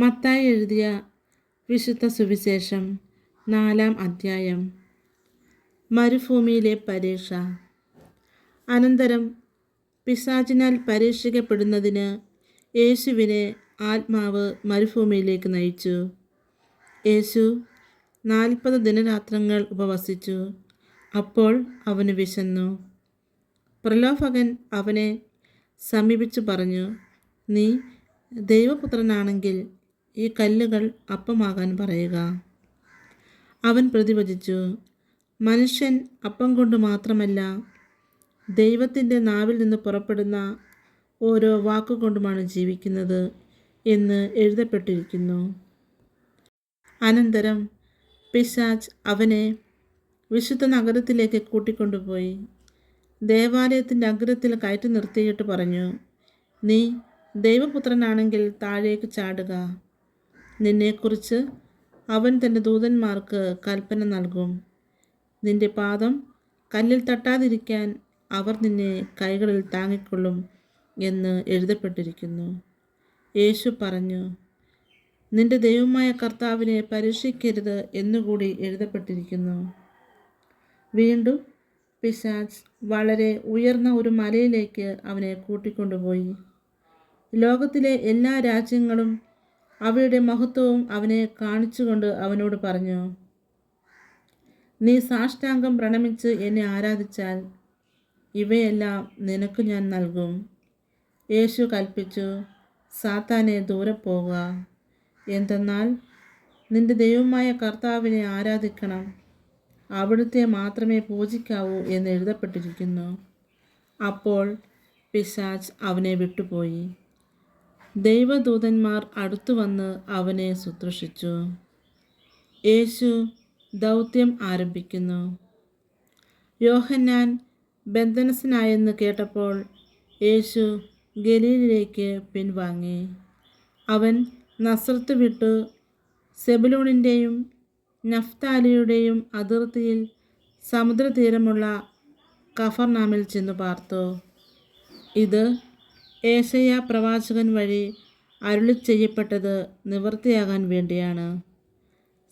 മത്തായി എഴുതിയ വിശുദ്ധ സുവിശേഷം നാലാം അധ്യായം. മരുഭൂമിയിലെ പരീക്ഷ. അനന്തരം പിശാചിനാൽ പരീക്ഷിക്കപ്പെടുന്നതിന് യേശുവിനെ ആത്മാവ് മരുഭൂമിയിലേക്ക് നയിച്ചു. യേശു നാൽപ്പത് ദിനരാത്രങ്ങൾ ഉപവസിച്ചു. അപ്പോൾ അവന് വിശന്നു. പ്രലോഭകൻ അവനെ സമീപിച്ചു പറഞ്ഞു നീ ദൈവപുത്രനാണെങ്കിൽ ഈ കല്ലുകൾ അപ്പമാകാൻ പറയുക. അവൻ പ്രതിവചിച്ചു മനുഷ്യൻ അപ്പം കൊണ്ട് മാത്രമല്ല ദൈവത്തിന്റെ നാവിൽ നിന്ന് പുറപ്പെടുന്ന ഓരോ വാക്കുകൊണ്ടുമാണ് ജീവിക്കുന്നത് എന്ന് എഴുതപ്പെട്ടിരിക്കുന്നു. അനന്തരം പിശാജ് അവനെ വിശുദ്ധ നഗരത്തിലേക്ക് കൂട്ടിക്കൊണ്ടുപോയി ദേവാലയത്തിന്റെ അഗ്രത്തിൽ കയറ്റി നിർത്തിയിട്ട് പറഞ്ഞു നീ ദൈവപുത്രനാണെങ്കിൽ താഴേക്ക് ചാടുക. നിന്നെക്കുറിച്ച് അവൻ തന്റെ ദൂതന്മാർക്ക് കൽപ്പന നൽകും. നിന്റെ പാദം കല്ലിൽ തട്ടാതിരിക്കാൻ അവർ നിന്നെ കൈകളിൽ താങ്ങിക്കൊള്ളും എന്ന് എഴുതപ്പെട്ടിരിക്കുന്നു. യേശു പറഞ്ഞു നിന്റെ ദൈവമായ കർത്താവിനെ പരീക്ഷിക്കരുത് എന്നുകൂടി എഴുതപ്പെട്ടിരിക്കുന്നു. വീണ്ടും പിശാച്ച് വളരെ ഉയർന്ന ഒരു മലയിലേക്ക് അവനെ കൂട്ടിക്കൊണ്ടുപോയി. ലോകത്തിലെ എല്ലാ രാജ്യങ്ങളും അവയുടെ മഹത്വവും അവനെ കാണിച്ചുകൊണ്ട് അവനോട് പറഞ്ഞു നീ സാഷ്ടാംഗം പ്രണമിച്ച് എന്നെ ആരാധിച്ചാൽ ഇവയെല്ലാം നിനക്ക് ഞാൻ നൽകും യേശു കൽപ്പിച്ചു സാത്താനെ ദൂരെ പോവുക. എന്തെന്നാൽ നിന്റെ ദൈവമായ കർത്താവിനെ ആരാധിക്കണം. അവിടുത്തെ മാത്രമേ പൂജിക്കാവൂ എന്ന് എഴുതപ്പെട്ടിരിക്കുന്നു. അപ്പോൾ പിശാച്ച് അവനെ വിട്ടുപോയി. ദൈവദൂതന്മാർ അടുത്തു വന്ന് അവനെ ശുശ്രൂഷിച്ചു. യേശു ദൗത്യം ആരംഭിക്കുന്നു. യോഹന്നാൻ ബന്ധനസ്സനായെന്ന് കേട്ടപ്പോൾ യേശു ഗലീലിലേക്ക് പിൻവാങ്ങി. അവൻ നസ്രത്ത് വിട്ട് സെബലൂണിന്റെയും നഫ്താലിയുടെയും അതിർത്തിയിൽ സമുദ്രതീരമുള്ള കഫർനാമിൽ ചെന്നു പാർത്തു. ഇത് ഏഷയ പ്രവാചകൻ വഴി അരുളി ചെയ്യപ്പെട്ടത് നിവൃത്തിയാകാൻ വേണ്ടിയാണ്.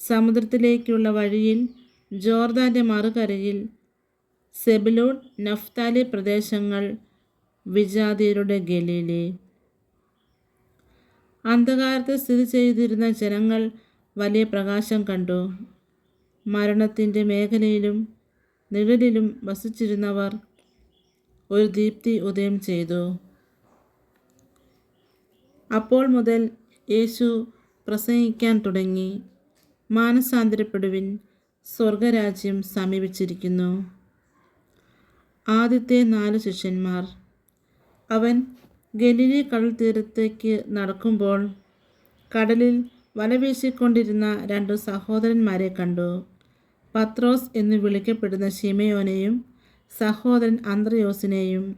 സമുദ്രത്തിലേക്കുള്ള വഴിയിൽ ജോർദാന്റെ മറുകരയിൽ സെബിലൂൺ നഫ്താലി പ്രദേശങ്ങൾ വിജാതിയരുടെ ഗലീലി. അന്ധകാരത്ത് സ്ഥിതി ചെയ്തിരുന്ന ജനങ്ങൾ വലിയ പ്രകാശം കണ്ടു. മരണത്തിന്റെ മേഖലയിലും നിഴലിലും വസിച്ചിരുന്നവർ ഒരു ദീപ്തി ഉദയം ചെയ്തു. അപ്പോൾ മുതൽ യേശു പ്രസംഗിക്കാൻ തുടങ്ങി. മാനസാന്തരപ്പെടുവിൻ സ്വർഗരാജ്യം സമീപിച്ചിരിക്കുന്നു. ആദ്യത്തെ നാല് ശിഷ്യന്മാർ. അവൻ ഗലീലി കടൽ തീരത്തേക്ക് നടക്കുമ്പോൾ കടലിൽ വലവീശിക്കൊണ്ടിരുന്ന രണ്ടു സഹോദരന്മാരെ കണ്ടു. പത്രോസ് എന്ന് വിളിക്കപ്പെടുന്ന ഷിമയോനെയും സഹോദരൻ അന്ത്രയോസിനെയും.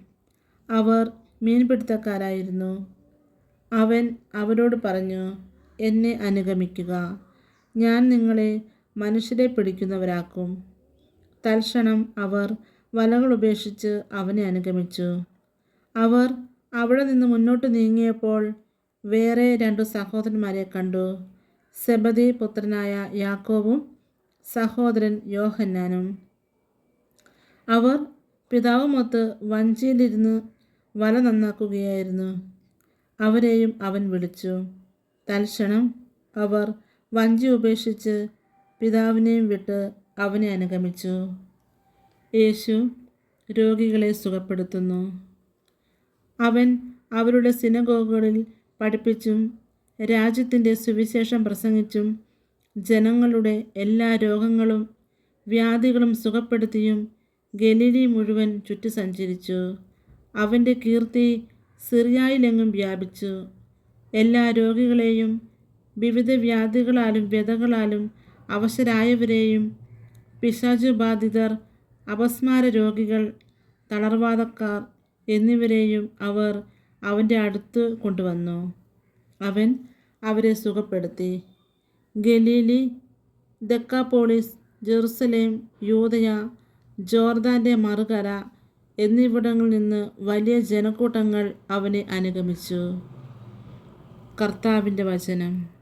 അവർ മീൻപിടുത്തക്കാരായിരുന്നു. അവൻ അവരോട് പറഞ്ഞു എന്നെ അനുഗമിക്കുക. ഞാൻ നിങ്ങളെ മനുഷ്യരെ പിടിക്കുന്നവരാക്കും. തൽക്ഷണം അവർ വലകൾ ഉപേക്ഷിച്ച് അവനെ അനുഗമിച്ചു. അവർ അവിടെ നിന്ന് മുന്നോട്ട് നീങ്ങിയപ്പോൾ വേറെ രണ്ടു സഹോദരന്മാരെ കണ്ടു. സെബദി പുത്രനായ യാക്കോവും സഹോദരൻ യോഹന്നാനും. അവർ പിതാവുമൊത്ത് വഞ്ചിയിലിരുന്ന് വല നന്നാക്കുകയായിരുന്നു. അവരെയും അവൻ വിളിച്ചു. തൽക്ഷണം അവർ വഞ്ചി ഉപേക്ഷിച്ച് പിതാവിനെയും വിട്ട് അവനെ അനുഗമിച്ചു. യേശു രോഗികളെ സുഖപ്പെടുത്തുന്നു. അവൻ അവരുടെ സിനഗോഗുകളിൽ പഠിപ്പിച്ചും രാജ്യത്തിന്റെ സുവിശേഷം പ്രസംഗിച്ചും ജനങ്ങളുടെ എല്ലാ രോഗങ്ങളും വ്യാധികളും സുഖപ്പെടുത്തിയും ഗലീലി മുഴുവൻ ചുറ്റി സഞ്ചരിച്ചു അവന്റെ കീർത്തി സിറിയായിലെങ്ങും വ്യാപിച്ചു. എല്ലാ രോഗികളെയും വിവിധ വ്യാധികളാലും വ്യതകളാലും അവശരായവരെയും പിശാചുബാധിതർ അപസ്മാര രോഗികൾ തളർവാദക്കാർ എന്നിവരെയും അവർ അവന്റെ അടുത്ത് കൊണ്ടുവന്നു. അവൻ അവരെ സുഖപ്പെടുത്തി. ഗലീലി ദക്കാപോളിസ് ജെറുസലേം യൂതയ ജോർദാന്റെ മറുകര എന്നിവിടങ്ങളിൽ നിന്ന് വലിയ ജനക്കൂട്ടങ്ങൾ അവനെ അനുഗമിച്ചു. കർത്താവിന്റെ വചനം.